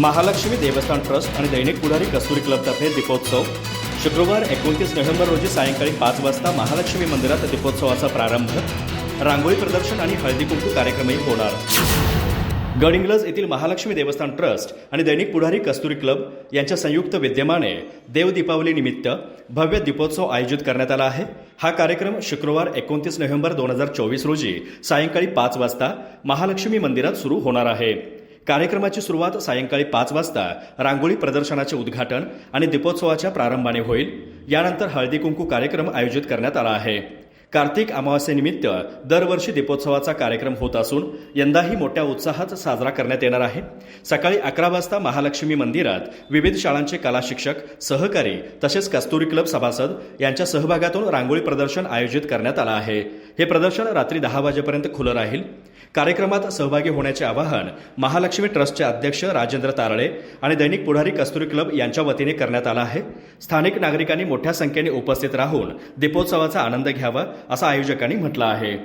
महालक्ष्मी देवस्थान ट्रस्ट आणि दैनिक पुढारी कस्तुरी क्लबतर्फे दीपोत्सव. शुक्रवार एकोणतीस नोव्हेंबर रोजी सायंकाळी पाच वाजता महालक्ष्मी मंदिरात दीपोत्सवाचा प्रारंभ. रांगोळी प्रदर्शन आणि हळदी कुंकू कार्यक्रमही होणार. गडिंग्लज येथील महालक्ष्मी देवस्थान ट्रस्ट आणि दैनिक पुढारी कस्तुरी क्लब यांच्या संयुक्त विद्यमाने देव भव्य दीपोत्सव आयोजित करण्यात आला आहे. हा कार्यक्रम शुक्रवार एकोणतीस नोव्हेंबर दोन हजार चोवीस रोजी सायंकाळी पाच वाजता महालक्ष्मी मंदिरात सुरू होणार आहे. कार्यक्रमाची सुरुवात सायंकाळी पाच वाजता रांगोळी प्रदर्शनाचे उद्घाटन आणि दीपोत्सवाच्या प्रारंभाने होईल. यानंतर हळदी कुंकू कार्यक्रम आयोजित करण्यात आला आहे. कार्तिक अमावास्येनिमित्त दरवर्षी दीपोत्सवाचा कार्यक्रम होत असून यंदाही मोठ्या उत्साहात साजरा करण्यात येणार आहे. सकाळी अकरा वाजता महालक्ष्मी मंदिरात विविध शाळांचे कला शिक्षक सहकारी तसेच कस्तुरी क्लब सभासद यांच्या सहभागातून रांगोळी प्रदर्शन आयोजित करण्यात आलं आहे. हे प्रदर्शन रात्री दहा वाजेपर्यंत खुलं राहील. कार्यक्रमात सहभागी होण्याचे आवाहन महालक्ष्मी ट्रस्टचे अध्यक्ष राजेंद्र तारळे आणि दैनिक पुढारी कस्तुरी क्लब यांच्या वतीने करण्यात आला आहे. स्थानिक नागरिकांनी मोठ्या संख्येने उपस्थित राहून दीपोत्सवाचा आनंद घ्यावा असं आयोजकांनी म्हटलं आहे.